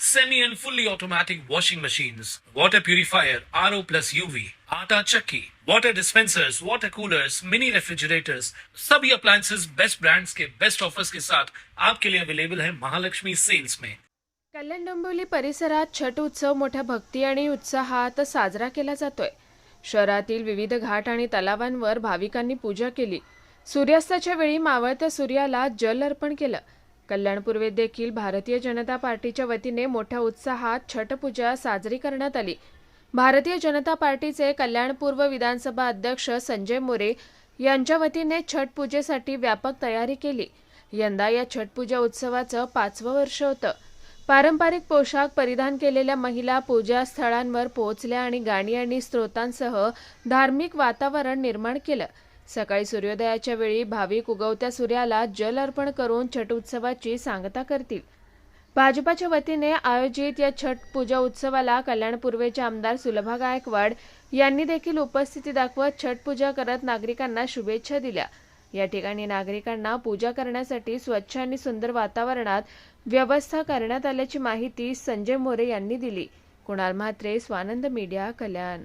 semi and fully automatic washing machines, water purifier, RO plus UV, आटा चक्की, water dispensers, water coolers, mini refrigerators, सभी appliances best brands के best offers के साथ आपके लिए अवेलेबल है महालक्ष्मी सेल्स में कल्याण डोंबिवली परिसरात छठ उत्सव मोठ्या भक्ती आणि उत्साहात साजरा केला जातोय. शहरातील विविध घाट आणि तलावांवर भाविकांनी पूजा केली. सूर्यास्ताच्या वेळी मावळत्या सूर्याला जल अर्पण केलं. कल्याणपूर्वेत देखील भारतीय जनता पार्टीच्या वतीने मोठ्या उत्साहात छठ पूजा साजरी करण्यात आली. भारतीय जनता पार्टीचे कल्याणपूर्व विधानसभा अध्यक्ष संजय मोरे यांच्या वतीने छठ पूजेसाठी व्यापक तयारी केली. यंदा या छठ पूजा उत्सवाचं पाचवं वर्ष होतं. पारंपरिक पोशाख परिधान केलेल्या महिला पूजा स्थळांवर पोहोचल्या आणि गाणी आणि स्त्रोतांसह धार्मिक वातावरण निर्माण केलं. सकाळी सूर्योदयाच्या वेळी भाविक उगवत्या सूर्याला जल अर्पण करून छठ उत्सवाची सांगता करतील. भाजपाच्या वतीने आयोजित या छठ पूजा उत्सवाला कल्याण पूर्वेचे आमदार सुलभा गायकवाड यांनी देखील उपस्थिती दाखवत छठ पूजा करत नागरिकांना शुभेच्छा दिल्या. या ठिकाणी नागरिकांना पूजा करण्यासाठी स्वच्छ आणि सुंदर वातावरणात व्यवस्था करण्यात आल्याची माहिती संजय मोरे यांनी दिली. कुणाल म्हात्रे स्वानंद मीडिया कल्याण.